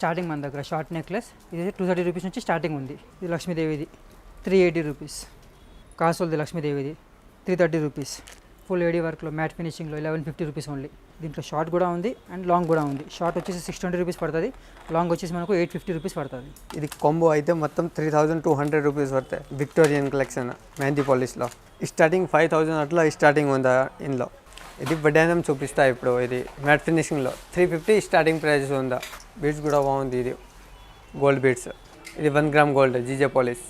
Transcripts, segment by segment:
Starting మన దగ్గర short necklace. ఇది టూ థర్టీ రూపీస్ నుంచి స్టార్టింగ్ ఉంది. ఇది లక్ష్మీదేవిది. Three eighty rupees. కాసులది లక్ష్మీదేవిది. Three thirty rupees. Full AD వర్క్లో మ్యాట్ ఫినిషింగ్లో లెవెన్ ఫిఫ్టీ రూపీస్ ఓన్లీ. దీంట్లో షార్ట్ కూడా ఉంది అండ్ లాంగ్ కూడా ఉంది. షార్ట్ వచ్చేసి సిక్స్ ట్వంటీ రూపీస్ పడుతుంది. లాంగ్ వచ్చేసి మనకు ఎయిట్ ఫిఫ్టీ రూపీస్ పడుతుంది. ఇది కాంబో అయితే మొత్తం three thousand two hundred rupees పడతాయి. విక్టోరియన్ కలెక్షన్ మెహందీ పాలిష్లో స్టార్టింగ్ ఫైవ్ థౌజండ్ అట్లా స్టార్టింగ్ ఉందా ఇందులో ఇది బడ్డానం చూపిస్తా ఇప్పుడు. ఇది మ్యాట్ ఫినిషింగ్లో త్రీ ఫిఫ్టీ స్టార్టింగ్ ప్రైజెస్ ఉందా? బీడ్స్ కూడా బాగుంది ఇది. గోల్డ్ బీడ్స్ ఇది one gram gold GJ polish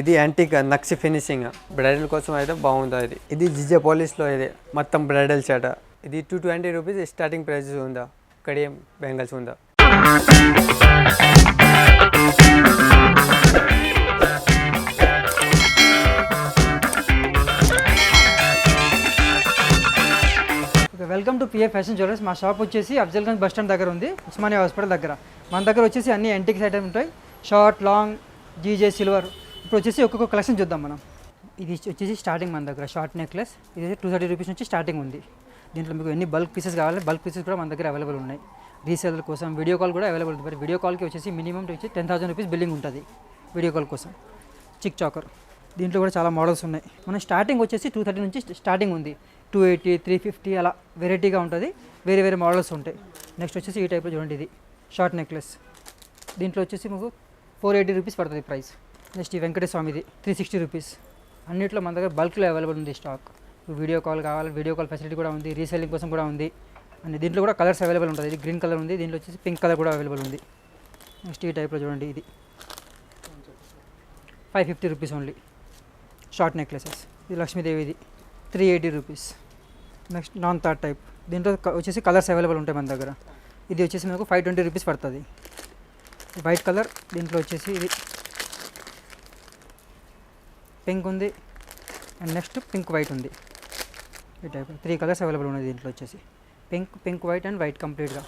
ఇది యాంటీక్ నక్సి ఫినిషింగ్ బ్రైడల్ కోసం అయితే బాగుందా ఇది? ఇది జీజే పాలిష్లో ఇది. మొత్తం బ్రైడల్ షర్ట్ ఇది two twenty rupees starting prices ఉందా? కడియం బెంగల్స్ ఉందా? Welcome to PA fashion jewellers మా షాప్ వచ్చేసి అఫ్జల్గంజ్ బస్ స్టాండ్ దగ్గర ఉంది ఉస్మానియా హాస్పిటల్ దగ్గర. మన దగ్గర వచ్చేసి అన్ని యాంటిక్స్ ఐటమ్ ఉంటాయి. షార్ట్ లాంగ్ జీజే సిల్వర్ ఇప్పుడు వచ్చేసి ఒక్కొక్క కలెక్షన్ చూద్దాం మనం. ఇది వచ్చేసి స్టార్టింగ్ మన దగ్గర షార్ట్ నెక్లెస్ ఇది టూ థర్టీ రూపీస్ నుంచి స్టార్టింగ్ ఉంది. దీంట్లో మీకు ఎన్ని బల్క్ పీసెస్ కావాలి బల్క్ పీసెస్ కూడా మన దగ్గర అవైలబుల్ ఉన్నాయి. రీసేలర్ కోసం వీడియో కాల్ కూడా అవైలబుల్ ఉంది. మరి వీడియో కాల్కి వచ్చేసి మినిమం వచ్చి టెన్ థౌసండ్ రూపీస్ బిల్లింగ్ ఉంటుంది వీడియో కాల్ కోసం. చిక్ చాకర్ దీంట్లో కూడా చాలా మోడల్స్ ఉన్నాయి. మనం స్టార్టింగ్ వచ్చేసి టూ థర్టీ నుంచి స్టార్టింగ్ ఉంది. టూ ఎయిటీ త్రీ ఫిఫ్టీ అలా వెరైటీగా ఉంటుంది. వేరే వేరే మోడల్స్ ఉంటాయి. నెక్స్ట్ వచ్చేసి ఈ టైప్లో చూడండి ఇది. షార్ట్ నెక్లెస్ దీంట్లో వచ్చేసి మీకు ఫోర్ ఎయిటీ రూపీస్ పడుతుంది ప్రైస్ నెక్స్ట్ ఈ వెంకటేశ్వామిది స్వామిది త్రీ సిక్స్టీ రూపీస్ అన్నిట్లో మన దగ్గర బల్క్లో అవైలబుల్ ఉంది స్టాక్ వీడియో కాల్ కావాలి వీడియో కాల్ ఫెసిలిటీ కూడా ఉంది రీసెల్లింగ్ కోసం కూడా ఉంది. అండ్ దీంట్లో కూడా కలర్స్ అవైలబుల్ ఉంటుంది. ఇది గ్రీన్ కలర్ ఉంది దీంట్లో వచ్చేసి పింక్ కలర్ కూడా అవైలబుల్ ఉంది. నెక్స్ట్ ఈ టైప్లో చూడండి ఇది. Five fifty rupees only short necklaces ఇది లక్ష్మీదేవిది త్రీ ఎయిటీ రూపీస్. నెక్స్ట్ నాన్ థర్డ్ టైప్. దీంట్లో వచ్చేసి కలర్స్ అవైలబుల్ ఉంటాయి మన దగ్గర. ఇది వచ్చేసి మనకు ఫైవ్ ట్వంటీ రూపీస్ పడుతుంది. వైట్ కలర్ దీంట్లో వచ్చేసి ఇది. పింక్ ఉంది. అండ్ నెక్స్ట్ పింక్ వైట్ ఉంది. ఈ టైప్ త్రీ కలర్స్ అవైలబుల్ ఉన్నాయి దీంట్లో వచ్చేసి. Pink pink white and white కంప్లీట్గా.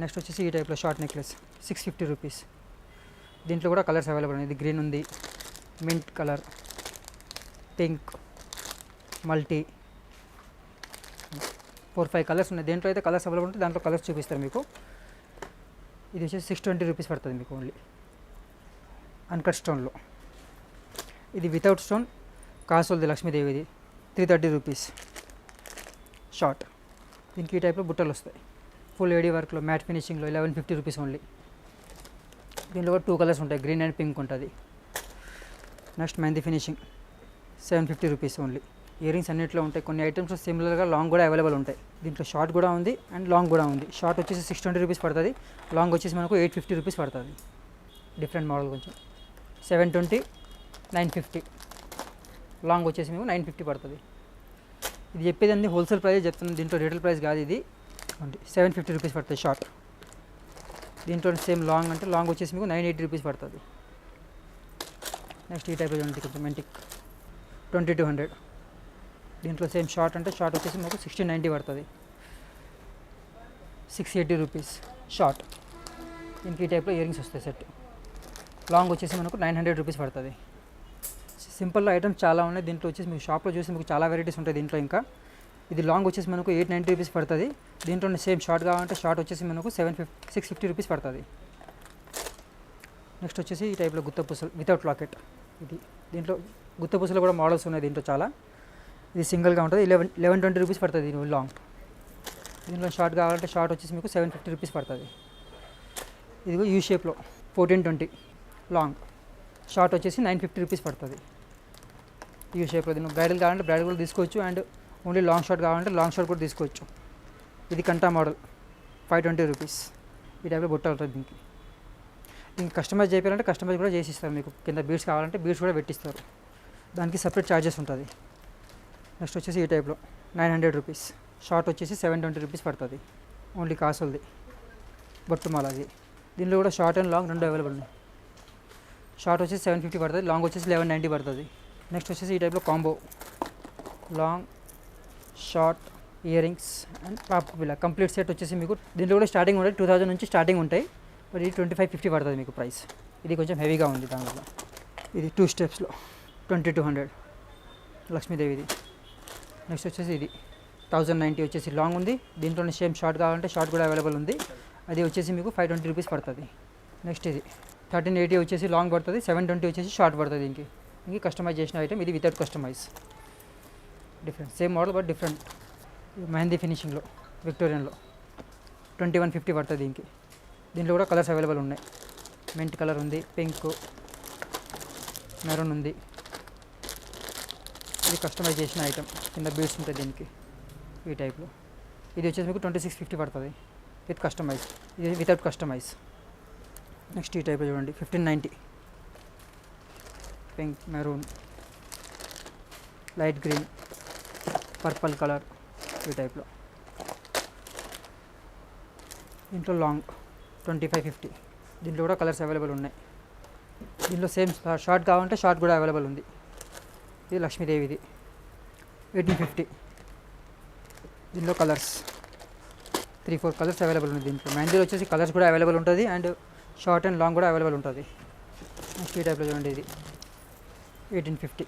నెక్స్ట్ వచ్చేసి ఈ టైప్లో short necklace six fifty rupees. దీంట్లో కూడా కలర్స్ అవైలబుల్ ఉన్నాయి. ఇది గ్రీన్ ఉంది. Mint colour. Pink. Multi. Four five colours ఉన్నాయి. దేంట్లో అయితే కలర్స్ అవైలబుల్ ఉంటే దాంట్లో కలర్స్ చూపిస్తారు మీకు. ఇది వచ్చేసి సిక్స్ ట్వంటీ రూపీస్ పడుతుంది మీకు ఓన్లీ. అన్కట్ స్టోన్లో. ఇది వితౌట్ స్టోన్ కాసోల్ది లక్ష్మీదేవిది. Three thirty rupees. షార్ట్. దీనికి ఈ టైప్లో బుట్టలు వస్తాయి. ఫుల్ ఏడీ వర్క్లో మ్యాట్ ఫినిషింగ్లో లెవెన్ ఫిఫ్టీ రూపీస్ ఓన్లీ. దీంట్లో కూడా టూ కలర్స్ ఉంటాయి. గ్రీన్ అండ్ పింక్ ఉంటుంది. Next mehndi finishing seven fifty rupees only. Earrings అన్నింటిలో ఉంటాయి. కొన్ని ఐటమ్స్ సిమిలర్గా లాంగ్ కూడా అవైలబుల్ ఉంటాయి. దీంట్లో షార్ట్ కూడా ఉంది అండ్ లాంగ్ కూడా ఉంది. షార్ట్ వచ్చేసి సిక్స్ ట్వంటీ రూపీస్ పడుతుంది. లాంగ్ వచ్చేసి మనకు ఎయిట్ ఫిఫ్టీ రూపీస్ పడుతుంది. డిఫరెంట్ మోడల్ కొంచెం. Seven twenty nine fifty long వచ్చేసి మేము నైన్ ఫిఫ్టీ పడుతుంది. ఇది చెప్పేది అన్ని హోల్సేల్ ప్రైస్ చెప్తున్నాను. దీంట్లో రీటైల్ ప్రైస్ కాదు ఇది. సెవెన్ ఫిఫ్టీ రూపీస్ పడుతుంది షార్ట్ దీంట్లో సేమ్ లాంగ్ అంటే లాంగ్ వచ్చేసి మీకు నైన్ ఎయిటీ రూపీస్ పడుతుంది. నెక్స్ట్ ఈ టైప్ చూడండి కొంచెం మెంటిక్ ట్వంటీ టూ హండ్రెడ్ దీంట్లో సేమ్ షార్ట్ అంటే షార్ట్ వచ్చేసి మాకు సిక్స్టీన్ నైంటీ పడుతుంది. Six eighty rupees short. దీనికి ఈ టైప్లో ఇయరింగ్స్ వస్తాయి సెట్. లాంగ్ వచ్చేసి మనకు నైన్ హండ్రెడ్ రూపీస్ పడుతుంది. సింపుల్లో ఐటమ్స్ చాలా ఉన్నాయి. దీంట్లో వచ్చేసి మీకు షాప్లో చూసి మీకు చాలా వెరైటీస్ ఉంటాయి దీంట్లో ఇంకా. ఇది లాంగ్ వచ్చేసి మనకు ఎయిట్ నైంటీ రూపీస్ పడుతుంది. దీంట్లో సేమ్ షార్ట్ కావాలంటే షార్ట్ వచ్చేసి మనకు seven fifty six fifty rupees పడుతుంది. నెక్స్ట్ వచ్చేసి ఈ టైప్లో గుత్త పూసలు వితౌట్ లాకెట్ ఇది దీంట్లో గుత్త పూసలు కూడా మోడల్స్ ఉన్నాయి దీంట్లో చాలా. ఇది సింగిల్గా ఉంటుంది. లెవెన్ లెవెన్ ట్వంటీ రూపీస్ పడుతుంది దీని లాంగ్ దీంట్లో షార్ట్ కావాలంటే షార్ట్ వచ్చేసి మీకు సెవెన్ ఫిఫ్టీ రూపీస్ పడుతుంది. ఇది యూ షేప్లో ఫోర్టీన్ ట్వంటీ లాంగ్ షార్ట్ వచ్చేసి నైన్ ఫిఫ్టీ రూపీస్ పడుతుంది. యూ షేప్లో దీన్ని బ్రైడల్ కావాలంటే బ్రైడల్ కూడా తీసుకోవచ్చు అండ్ ఓన్లీ లాంగ్ షార్ట్ కావాలంటే లాంగ్ షార్ట్ కూడా తీసుకోవచ్చు. ఇది కంటా మోడల్ ఫైవ్ ట్వంటీ రూపీస్. ఈ టైప్లో బుట్ట ఉంటుంది దీనికి. దీనికి కస్టమైజ్ చేయాలంటే కస్టమైజ్ కూడా చేసి ఇస్తారు మీకు. కింద బీడ్స్ కావాలంటే బీడ్స్ కూడా పెట్టిస్తారు. దానికి సపరేట్ ఛార్జెస్ ఉంటుంది. నెక్స్ట్ వచ్చేసి ఈ టైప్లో నైన్ హండ్రెడ్ రూపీస్. షార్ట్ వచ్చేసి సెవెన్ ట్వంటీ రూపీస్ పడుతుంది. ఓన్లీ కాసులది. బొట్టుమాల అది దీనిలో కూడా షార్ట్ అండ్ లాంగ్ రెండు అవైలబుల్ ఉన్నాయి. షార్ట్ వచ్చేసి సెవెన్ ఫిఫ్టీ పడుతుంది. లాంగ్ వచ్చేసి లెవెన్ నైంటీ పడుతుంది. నెక్స్ట్ వచ్చేసి ఈ టైప్లో combo. Long short ear rings and pop బిల్ల కంప్లీట్ సెట్ వచ్చేసి మీకు దీంట్లో కూడా స్టార్టింగ్ ఉంటాయి. టూ థౌజండ్ నుంచి స్టార్టింగ్ ఉంటాయి. బట్ ఇది ట్వంటీ ఫైవ్ ఫిఫ్టీ పడుతుంది మీకు ప్రైస్. ఇది కొంచెం హెవీగా ఉంది దానివల్ల. ఇది two స్టెప్స్లో. Twenty two hundred. లక్ష్మీదేవిది. Next వచ్చేసి ఇది థౌజండ్ నైంటీ వచ్చేసి లాంగ్ ఉంది. దీంట్లోనే సేమ్ షార్ట్ కావాలంటే షార్ట్ కూడా అవైలబుల్ ఉంది. అది వచ్చేసి మీకు ఫైవ్ ట్వంటీ రూపీస్ పడుతుంది. నెక్స్ట్ ఇది థర్టీన్ ఎయిటీ వచ్చేసి లాంగ్ పడుతుంది. సెవెన్ ట్వంటీ వచ్చేసి షార్ట్ పడుతుంది దీనికి. ఇంక కస్టమైజ్ చేసిన ఐటమ్ ఇది without customise different same model but different mehndi ఫినిషింగ్లో విక్టోరియన్లో ట్వంటీ వన్ ఫిఫ్టీ పడుతుంది దీనికి. దీంట్లో కూడా కలర్స్ అవైలబుల్ ఉన్నాయి. మెంట్ కలర్ ఉంది పింక్ మెరూన్ ఉంది. ఇది కస్టమైజ్ చేసిన ఐటమ్ కింద బీడ్స్ ఉంటాయి దీనికి ఈ టైప్లో ఇది వచ్చేసి మీకు ట్వంటీ సిక్స్ ఫిఫ్టీ పడుతుంది. విత్ కస్టమైజ్ ఇది వితౌట్ కస్టమైజ్ నెక్స్ట్ ఈ టైప్లో చూడండి. Fifteen ninety pink maroon light green purple colour ఈ టైప్లో దీంట్లో లాంగ్ ట్వంటీ ఫైవ్ ఫిఫ్టీ దీంట్లో కూడా కలర్స్ అవైలబుల్ ఉన్నాయి. దీంట్లో సేమ్ షార్ట్ కావాలంటే షార్ట్ కూడా అవైలబుల్ ఉంది. ఇది లక్ష్మీదేవిది. Eighteen fifty. దీంట్లో colours three four colours available ఉంది దీంట్లో. మెహందీలో వచ్చేసి కలర్స్ కూడా అవైలబుల్ ఉంటుంది అండ్ షార్ట్ అండ్ లాంగ్ కూడా అవైలబుల్ ఉంటుంది. నెక్స్ట్ ఈ టైప్లో చూడండి ఇది. Eighteen fifty.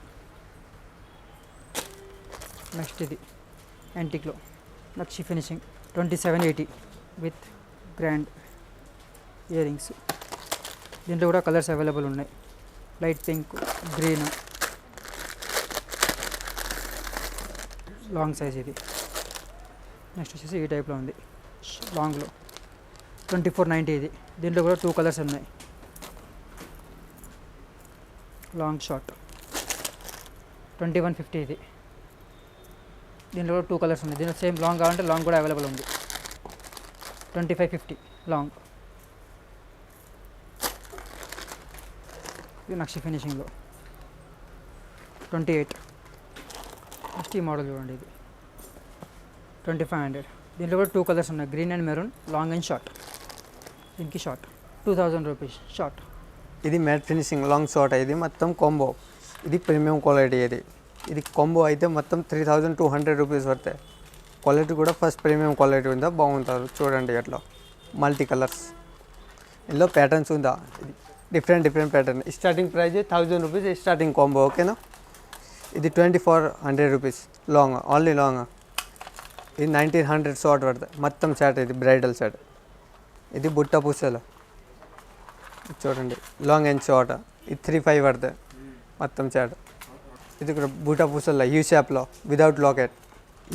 నెక్స్ట్ ఇది. యాంటిక్లో నక్షి finishing twenty seven eighty with grand earrings దీంట్లో కూడా కలర్స్ అవైలబుల్ ఉన్నాయి. Light pink green long size ఇది. నెక్స్ట్ వచ్చేసి ఈ టైప్లో ఉంది. లాంగ్లో ట్వంటీ ఫోర్ నైంటీ ఇది. దీంట్లో కూడా టూ కలర్స్ ఉన్నాయి. Long short twenty one fifty ఇది. దీంట్లో కూడా టూ కలర్స్ ఉన్నాయి. దీంట్లో సేమ్ లాంగ్ కావాలంటే లాంగ్ కూడా అవైలబుల్ ఉంది. ట్వంటీ ఫైవ్ ఫిఫ్టీ లాంగ్ ఇది నక్షి ఫినిషింగ్లో ట్వంటీ ఎయిట్ నెక్స్ట్ ఈ మోడల్ చూడండి ఇది. Twenty five hundred. దీంట్లో కూడా టూ కలర్స్ ఉన్నాయి. Green and maroon long and short. దీనికి short. Two thousand rupees. Short. ఇది మ్యాట్ ఫినిషింగ్ లాంగ్ షార్ట్ ఇది. మొత్తం కాంబో. ఇది ప్రీమియం క్వాలిటీ ఇది. ఇది కాంబో అయితే మొత్తం three thousand two hundred rupees పడతాయి క్వాలిటీ కూడా ఫస్ట్ ప్రీమియం క్వాలిటీ ఉందా? బాగుంటారు. చూడండి అట్లా మల్టీ కలర్స్. ఇందులో ప్యాటర్న్స్ ఉందా? ఇది different different pattern. Starting price thousand rupees starting combo ఓకేనా ఇది twenty four hundred rupees long only long ఇది నైన్టీన్ హండ్రెడ్ షార్ట్ పడుతుంది. మొత్తం షర్ట్ ఇది బ్రైడల్ షర్ట్ ఇది బుట్ట పూసలు. చూడండి లాంగ్ అండ్ షార్ట్ ఇది త్రీ ఫైవ్ పడుతుంది. మొత్తం షర్ట్ ఇది కూడా బుట్ట పూసల్లో యూ షాప్లో విదౌట్ లాకెట్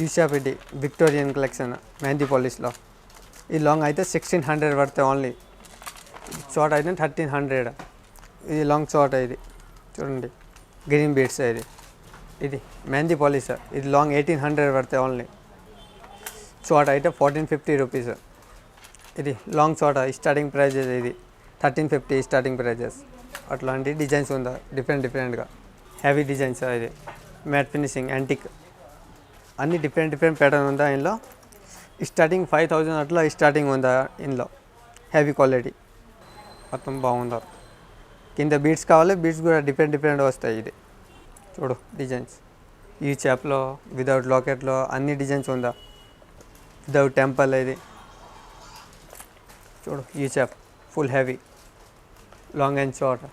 యూ షాప్ ఇది విక్టోరియన్ కలెక్షన్ మెహందీ పాలిష్లో ఈ లాంగ్ అయితే సిక్స్టీన్ హండ్రెడ్ పడుతుంది ఓన్లీ షార్ట్ అయితే థర్టీన్ హండ్రెడ్ ఇది లాంగ్ షార్ట్ ఇది. చూడండి గ్రీన్ బీడ్స్ ఇది. ఇది మెహందీ పాలిష్ ఇది లాంగ్ ఎయిటీన్ హండ్రెడ్ పడతాయి ఓన్లీ షార్ట్ అయితే ఫోర్టీన్ ఫిఫ్టీ రూపీస్. ఇది లాంగ్ షార్ట్ స్టార్టింగ్ ప్రైజెస్ ఇది. థర్టీన్ ఫిఫ్టీ స్టార్టింగ్ ప్రైజెస్ అట్లాంటి డిజైన్స్ ఉందా? డిఫరెంట్ డిఫరెంట్గా హెవీ డిజైన్స్ ఇది. మ్యాట్ ఫినిషింగ్ యాంటిక్ అన్ని డిఫరెంట్ డిఫరెంట్ ప్యాటర్న్ ఉందా ఇందులో స్టార్టింగ్ ఫైవ్ థౌజండ్ అట్లా స్టార్టింగ్ ఉందా ఇందులో హెవీ క్వాలిటీ మొత్తం బాగుందా? కింద బీట్స్ కావాలి బీట్స్ కూడా డిఫరెంట్ డిఫరెంట్ వస్తాయి ఇది. చూడు డిజైన్స్. ఈ చేపలో వితౌట్ లాకెట్లో అన్ని డిజైన్స్ ఉందా? వితౌట్ టెంపుల్ ఇది. చూడు ఈ చేప full heavy. Long and short.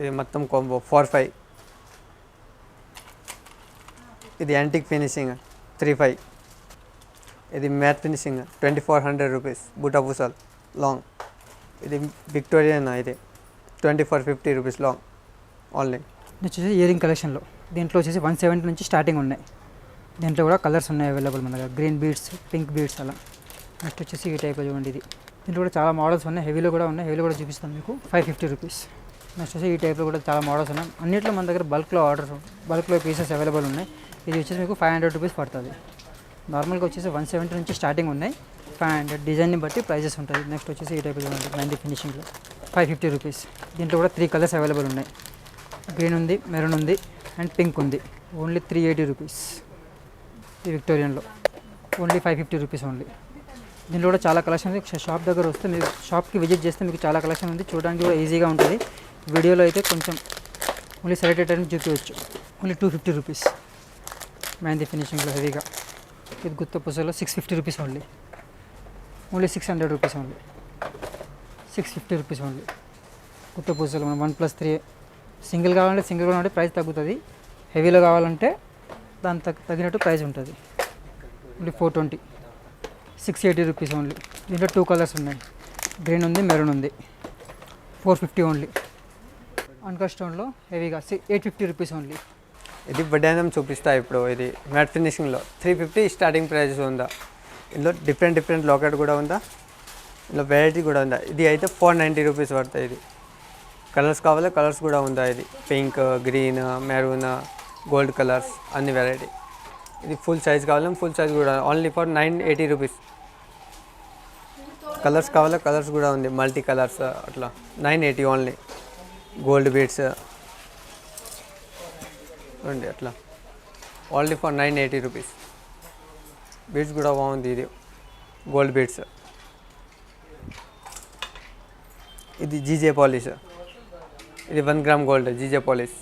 ఇది మొత్తం కాంబో ఫోర్ ఫైవ్. ఇది యాంటిక్ ఫినిషింగ్ త్రీ ఫైవ్. ఇది matte finishing twenty four hundred rupees బూటా పూసల్ లాంగ్. ఇది విక్టోరియన్ ఇది? Twenty four fifty rupees long. Online next వచ్చేసి ఇయరింగ్ కలెక్షన్లో దీంట్లో వచ్చేసి వన్ సెవెంటీ నుంచి స్టార్టింగ్ ఉన్నాయి. దీంట్లో కూడా కలర్స్ ఉన్నాయి అవైలబుల్ మన దగ్గర. గ్రీన్ బీడ్స్ పింక్ బీడ్స్ అలా. నెక్స్ట్ వచ్చేసి ఈ టైప్ చూడండి ఇది. దీంట్లో కూడా చాలా మోడల్స్ ఉన్నాయి. హెవీలో కూడా ఉన్నాయి. హెవీలో కూడా చూపిస్తాను మీకు. ఫైవ్ ఫిఫ్టీ రూపీస్ నెక్స్ట్ వచ్చి ఈ టైప్లో కూడా చాలా మోడల్స్ ఉన్నాయి. అన్నింటిలో మన దగ్గర బల్క్లో ఆర్డర్ బల్క్లో పీసెస్ అవైలబుల్ ఉన్నాయి. ఇది వచ్చేసి మీకు ఫైవ్ హండ్రెడ్ రూపీస్ పడుతుంది. నార్మల్గా వచ్చేసి వన్ సెవెంటీ నుంచి స్టార్టింగ్ ఉన్నాయి. ఫైవ్ హండ్రెడ్ డిజైన్ని బట్టి ప్రైజెస్ ఉంటుంది. నెక్స్ట్ వచ్చేసి ఈ టైప్ చూడండి. మెహందీ ఫినిషింగ్లో ఫైవ్ ఫిఫ్టీ రూపీస్ దీంట్లో కూడా త్రీ కలర్స్ అవైలబుల్ ఉన్నాయి. గ్రీన్ ఉంది మెరూన్ ఉంది అండ్ పింక్ ఉంది. ఓన్లీ త్రీ ఎయిటీ రూపీస్ ఈ విక్టోరియన్లో. Only five fifty rupees only దీనిలో కూడా చాలా కలెక్షన్ ఉంది. ఒకసారి షాప్ దగ్గర వస్తే మీరు షాప్కి విజిట్ చేస్తే మీకు చాలా కలెక్షన్ ఉంది. చూడడానికి కూడా ఈజీగా ఉంటుంది. వీడియోలో అయితే కొంచెం ఓన్లీ సెలెక్టెడ్ అని చూపించవచ్చు only two fifty rupees mehndi ఫినిషింగ్లో హెవీగా ఇది గుత్త పూసలో six fifty rupees only only six hundred rupees only six fifty rupees only గుత్త పూసలు వన్ ప్లస్ త్రీ సింగిల్ కావాలంటే సింగిల్ కావాలంటే ప్రైస్ తగ్గుతుంది. హెవీలో కావాలంటే దాని తగ్గ తగినట్టు ప్రైస్ ఉంటుంది. Only four twenty. Six eighty rupees only. దీంట్లో టూ కలర్స్ ఉన్నాయి. గ్రీన్ ఉంది మెరూన్ ఉంది. Four fifty only. అన్కా స్టోన్లో హెవీగా ఎయిట్ ఫిఫ్టీ రూపీస్ ఓన్లీ. ఇది బడ్డానం చూపిస్తా ఇప్పుడు. ఇది మ్యాట్ ఫినిషింగ్లో. త్రీ ఫిఫ్టీ స్టార్టింగ్ ప్రైజెస్ ఉందా? ఇందులో డిఫరెంట్ డిఫరెంట్ లాకెట్ కూడా ఉందా? ఇందులో వెరైటీ కూడా ఉందా? ఇది అయితే ఫోర్ నైంటీ రూపీస్ పడుతుంది ఇది. కలర్స్ కావాలి కలర్స్ కూడా ఉందా ఇది? Pink green maroon gold colors అన్ని వెరైటీ ఇది ఫుల్ సైజ్ కావాలి ఫుల్ సైజ్ కూడా only for nine eighty rupees colors కావాలి కలర్స్ కూడా ఉంది మల్టీ కలర్స్ అట్లా. Nine eighty only gold beads చూడండి అట్లా. Only for nine eighty rupees beads కూడా బాగుంది ఇది. గోల్డ్ బీడ్స్ ఇది జీజే పాలిష్ ఇది one gram gold GJ polish.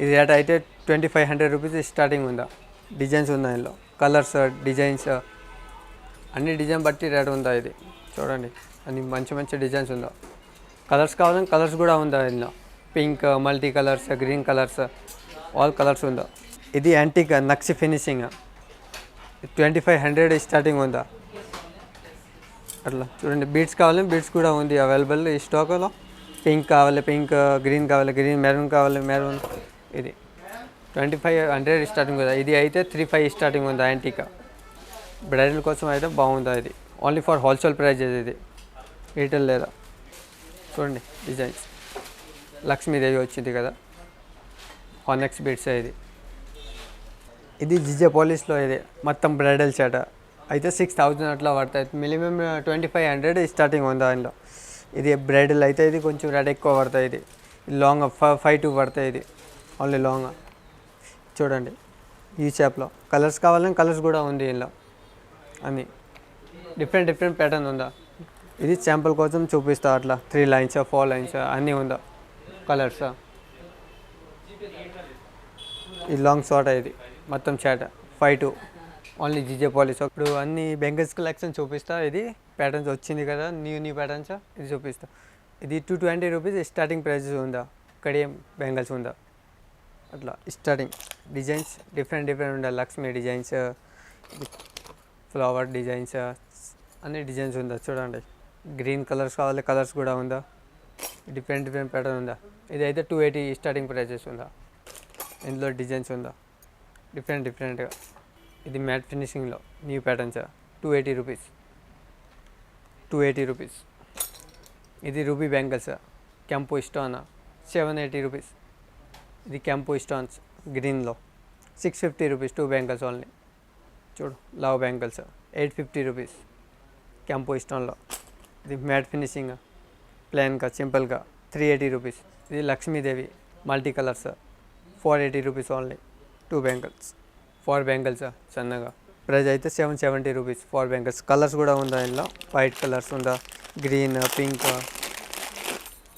ఇది రేట్ అయితే twenty five hundred rupees starting ఉందా. డిజైన్స్ ఉన్నాయి ఇందులో. కలర్స్ డిజైన్స్ అన్ని డిజైన్ బట్టి రేట్ ఉందా ఇది. చూడండి. అన్ని మంచి మంచి డిజైన్స్ ఉందా. కలర్స్ కావాలని కలర్స్ కూడా ఉందా ఇందులో. Pink multi colors green colors all colors ఉందా. ఇది antique నక్సి finishing. Twenty five hundred starting ఉందా. అట్లా. చూడండి. బీడ్స్ కావాలి బీట్స్ కూడా ఉంది అవైలబుల్ ఈ స్టాక్లో. పింక్ కావాలి పింక్ గ్రీన్ కావాలి గ్రీన్ మెరూన్ కావాలి మెరూన్ ఇది. ట్వంటీ ఫైవ్ హండ్రెడ్ స్టార్టింగ్ ఉందా. ఇది అయితే త్రీ ఫైవ్ స్టార్టింగ్ ఉందా యాంటీకా. బ్రైడల్ కోసం అయితే బాగుందా ఇది ఓన్లీ ఫర్ హోల్సేల్ ప్రైస్ ఇది రీటైల్ లేదా? చూడండి డిజైన్స్. లక్ష్మీదేవి వచ్చింది కదా. హానెక్స్ బీట్స్ ఇది. ఇది జిజే పోలీస్లో ఇది. మొత్తం బ్రైడల్ షర్ట్ అయితే సిక్స్ థౌజండ్ అట్లా పడుతుంది minimum twenty five hundred starting ఉంది దానిలో. ఇది బ్రైడల్ అయితే ఇది కొంచెం రెడ్ ఎక్కువ పడుతుంది ఇది. లాంగ్ ఫైవ్ టూ పడుతుంది ఇది. ఓన్లీ లాంగ్ చూడండి. ఈ షాప్లో కలర్స్ కావాలని కలర్స్ కూడా ఉంది ఇందులో. అన్ని డిఫరెంట్ డిఫరెంట్ ప్యాటర్న్ ఉందా? ఇది శాంపుల్ కోసం చూపిస్తా అట్లా. త్రీ లైన్స్ ఫోర్ లైన్స్ అన్నీ ఉందా? కలర్స్ ఈ లాంగ్ షార్ట్ ఇది. మొత్తం short five two only GJ polish ఇప్పుడు అన్ని బెంగల్స్ కలెక్షన్ చూపిస్తా. ఇది ప్యాటర్న్స్ వచ్చింది కదా న్యూ న్యూ ప్యాటర్న్స్ ఇది చూపిస్తా. ఇది two twenty rupees starting prices ఉందా? కడియం బెంగల్స్ ఉందా? అట్లా స్టార్టింగ్ డిజైన్స్ డిఫరెంట్ డిఫరెంట్ ఉండాలి. లక్ష్మీ డిజైన్స్ ఫ్లవర్ డిజైన్స్ అన్ని డిజైన్స్ ఉందా? చూడండి. గ్రీన్ కలర్స్ కావాలి కలర్స్ కూడా ఉందా? డిఫరెంట్ డిఫరెంట్ ప్యాటర్న్ ఉందా? ఇది అయితే టూ ఎయిటీ స్టార్టింగ్ ప్రైజెస్ ఉందా? ఇందులో డిజైన్స్ ఉందా? డిఫరెంట్ డిఫరెంట్గా ఇది matte ఫినిషింగ్లో new patterns two eighty rupees two eighty rupees. ఇది రూబీ బ్యాంగిల్స్ కెంపు స్టోన్ సెవెన్ ఎయిటీ రూపీస్. ఇది కెంపు స్టోన్స్ గ్రీన్లో. Six fifty rupees two bangles only. చూడు love bangles eight fifty rupees కెంపు స్టోన్లో ఇది మ్యాట్ ఫినిషింగ్ ప్లెయిన్గా సింపుల్గా త్రీ ఎయిటీ రూపీస్. ఇది Lakshmidevi multi colors four eighty rupees only. Two bangles four bangles సన్నగా. ప్రైస్ అయితే seven seventy rupees four bangles colors కూడా ఉందా ఇందులో? వైట్ కలర్స్ ఉందా? Green pink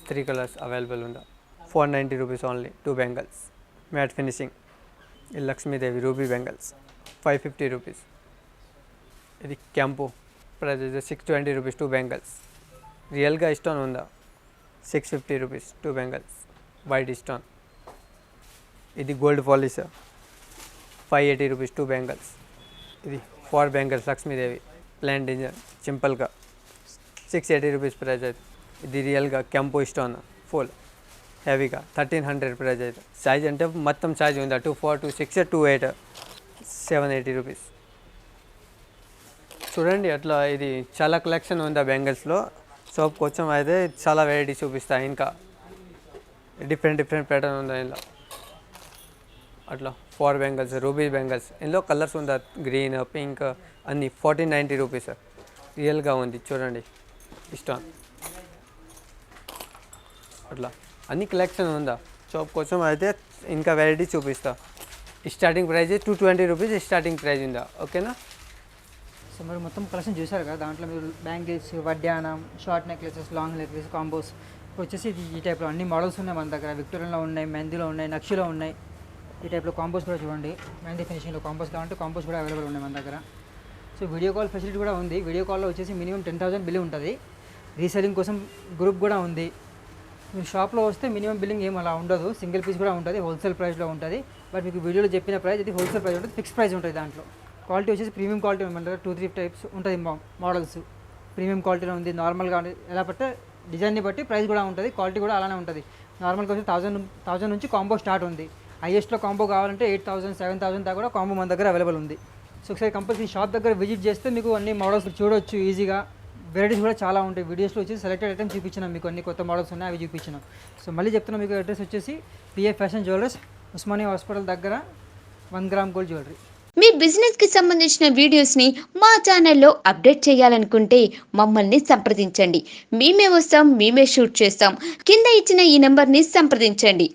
three colors available ఉందా? Four ninety rupees only two bangles. Matte finishing. ఇది Lakshmidevi ruby bangles. Five fifty rupees. ఇది క్యాంపు. ప్రైస్ అయితే six twenty rupees two bangles. రియల్గా స్టోన్ ఉందా? Six fifty rupees two bangles. White stone. ఇది gold polish five eighty rupees two bangles. ఇది four bangles Lakshmidevi ప్లాన్ ఇంజన్ సింపుల్గా. సిక్స్ ఎయిటీ రూపీస్ ప్రైజ్ అయితే. ఇది రియల్గా కెంపు స్టోన్ ఫుల్ హెవీగా థర్టీన్ హండ్రెడ్ ప్రైజ్ అయితే. సైజ్ అంటే మొత్తం సైజ్ ఉందా? Two four two six two eight seven eighty rupees చూడండి అట్లా ఇది చాలా కలెక్షన్ ఉందా బెంగల్స్లో సో కొంచెం అయితే చాలా వెరైటీ చూపిస్తా ఇంకా. డిఫరెంట్ డిఫరెంట్ ప్యాటర్న్ ఉందా ఇందులో? అట్లా. ఫోర్ బెంగల్స్ రూబీ బెంగల్స్ ఇందులో కలర్స్ ఉందా. గ్రీన్ పింక్ అన్ని ఫార్టీ నైంటీ రూపీస్ రియల్గా ఉంది. చూడండి. ఇష్టం. అట్లా. అన్ని కలెక్షన్ ఉందా? షాప్ కోసం అయితే ఇంకా వెరైటీ చూపిస్తా. Starting price two twenty rupees starting price ఉందా? ఓకేనా సో మీరు మొత్తం కలెక్షన్ చూసారు కదా? దాంట్లో మీరు బ్యాంగిల్స్ వడ్డానం short necklaces long necklace combos ఇప్పుడు వచ్చేసి ఇది ఈ టైప్లో అన్ని మోడల్స్ ఉన్నాయి మన దగ్గర. విక్టోరియన్లో ఉన్నాయి మెహందీలో ఉన్నాయి నక్షిలో ఉన్నాయి. ఈ టైప్లో కాంబోస్ కూడా చూడండి. మెహందీ ఫినిషింగ్లో కాంబోస్ కావాలంటే కాంబోస్ కూడా అవైలబుల్ ఉన్నాయి మన దగ్గర. సో వీడియో కాల్ ఫెసిలిటీ కూడా ఉంది. వీడియో కాల్లో వచ్చేసి మినిమం టెన్ థౌసండ్ బిల్ ఉంటుంది. రీసెలింగ్ కోసం గ్రూప్ కూడా ఉంది. మీరు షాప్లో వస్తే మినిమం బిల్లింగ్ ఏం అలా ఉండదు. సింగిల్ పీస్ కూడా ఉంటుంది. హోల్సేల్ ప్రైస్లో ఉంటుంది. బట్ మీకు వీడియోలో చెప్పిన ప్రైస్ ఇది హోల్సేల్ ప్రైస్ ఉంటుంది. ఫిక్స్ ప్రైస్ ఉంటుంది దాంట్లో. క్వాలిటీ వచ్చేసి ప్రీమియం క్వాలిటీ ఉందంటారు టూ త్రీ టైప్స్ ఉంటుంది మోడల్స్ ప్రీమియం క్వాలిటీలో ఉంది. నార్మల్గా ఎలా పడితే డిజైన్ని బట్టి ప్రైస్ కూడా ఉంటుంది. క్వాలిటీ కూడా అలానే ఉంటుంది. నార్మల్గా వచ్చి థౌసండ్ థౌసండ్ నుంచి కాంబో స్టార్ట్ ఉంది. హైయెస్ట్లో కాంబో కావాలంటే ఎయిట్ థౌసండ్ సెవెన్ థౌసండ్ దాకా కూడా కాంబో మన దగ్గర అవైలబుల్ ఉంది. సో ఒకసారి కంపల్సరీ షాప్ దగ్గర విజిట్ చేస్తే మీకు అన్ని మోడల్స్ చూడొచ్చు ఈజీగా వెరైటీస్ కూడా చాలా ఉంటాయి. వీడియోస్లో వచ్చి సెలెక్టెడ్ ఐటమ్స్ చూపించినాం మీకు అన్ని కొత్త మోడల్స్ ఉన్నాయి అవి చూపించినాం. సో మళ్ళీ చెప్తున్నా మీకు అడ్రస్ వచ్చేసి PA fashion jewellers Osmania hospital దగ్గర వన్ గ్రామ్ గోల్డ్ జ్యువెలరీ మీ బిజినెస్కి సంబంధించిన వీడియోస్ని మా ఛానల్లో అప్డేట్ చేయాలనుకుంటే మమ్మల్ని సంప్రదించండి. మేమే వస్తాం మేమే షూట్ చేస్తాం. కింద ఇచ్చిన ఈ నెంబర్ని సంప్రదించండి.